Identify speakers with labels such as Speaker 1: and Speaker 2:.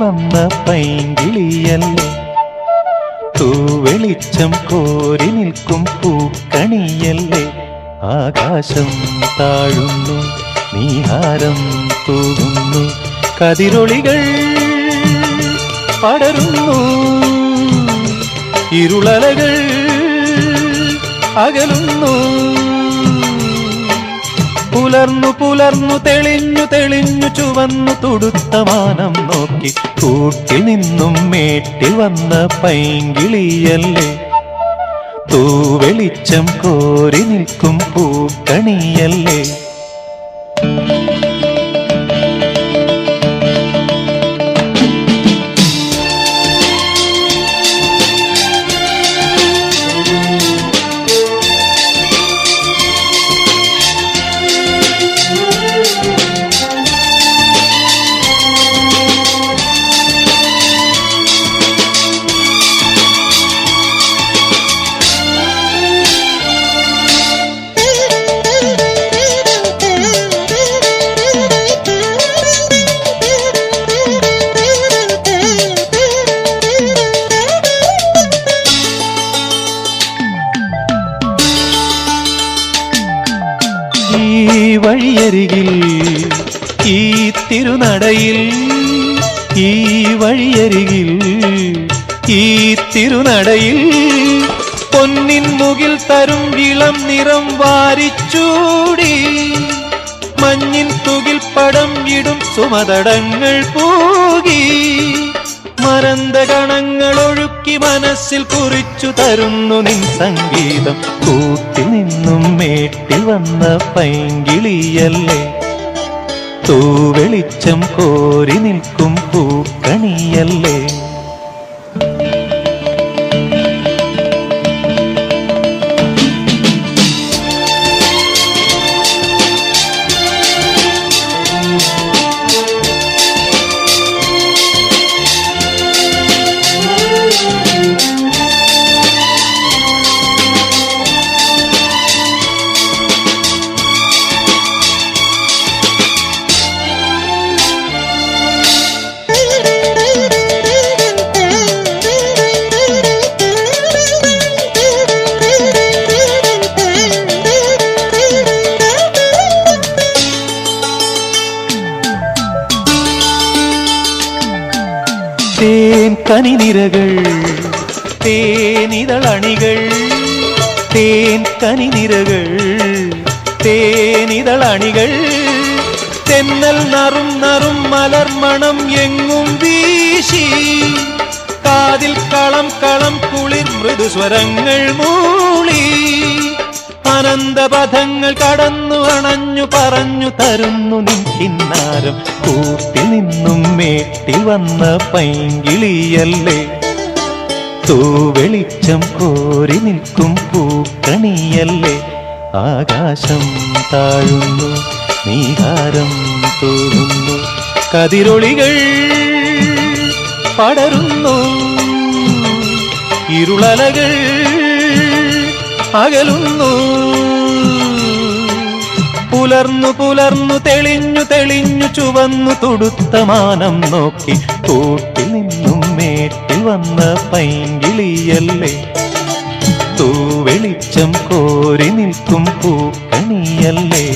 Speaker 1: വന്ന പൈങ്കിളിയല്ലേ? തൂവെളിച്ചം കോരി നിൽക്കും പൂക്കണിയല്ലേ? ആകാശം താഴുന്നു നീഹാരം തൂകുന്നു കതിരൊളികൾ പടരുന്നു ഇരുളലകൾ അകലുന്നു. പുലർന്നു പുലർന്നു തെളിഞ്ഞു തെളിഞ്ഞു ചുവന്നു തുടുത്ത മാനം നോക്കി കൂട്ടിൽ നിന്നും മേട്ടിൽ വന്ന പൈങ്കിളിയല്ലേ? തൂവെളിച്ചം കോരി നിൽക്കും പൂക്കണിയല്ലേ? വഴിയരികിൽ ഈ തിരുനടയിൽ ഈ വഴിയരികിൽ ഈ തിരുനടയിൽ പൊന്നിൻ മുകിൽ തരും ഇളം നിറം വാരിച്ചൂടി. മഞ്ഞിൻ തുകിൽ പടം ഇടും സുമതടങ്ങൾ പൂകി. മരന്ത ഗണങ്ങൾ ഒഴുക്കി മനസ്സിൽ കുറിച്ചു തരുന്നു നിൻ സംഗീതം. കൂട്ടിൽ നിന്നും മേട്ടിൽ വന്ന പൈങ്കിളിയല്ലേ? തൂവെളിച്ചം കോരി നിൽക്കും പൂക്കണിയല്ലേ? தேன் கனி நிறகள் தேனிதழ் அணிகள் தேன் கனி நிறகள் தேனிதழ் அணிகள். தென்னல் நரும் நரும் மலர் மணம் எங்கும் வீசி காதில் களம் களம் குளிர் மிருதுஸ்வரங்கள் மூளி അനന്തപഥങ്ങൾ കടന്നു അണഞ്ഞു പറഞ്ഞു തരുന്നു നിൻ കിന്നാരം കൂട്ടി നിന്നും മേട്ടി വന്ന പൈങ്കിളിയല്ലേ? തൂവെളിച്ചം കോരി നിൽക്കും പൂക്കണിയല്ലേ? ആകാശം താഴുന്നു നീഹാരം തോന്നുന്നു. കതിരൊളികൾ പടരുന്നു ഇരുളലകൾ അകലുന്നു പുലർന്നു പുലർന്നു തെളിഞ്ഞു തെളിഞ്ഞു ചുവന്നു തുടുത്ത മാനം നോക്കി കൂട്ടിൽ നിന്നും മേട്ടിൽ വന്ന പൈങ്കിളിയല്ലേ? തൂവെളിച്ചം കോരി നിൽക്കും പൂക്കണിയല്ലേ?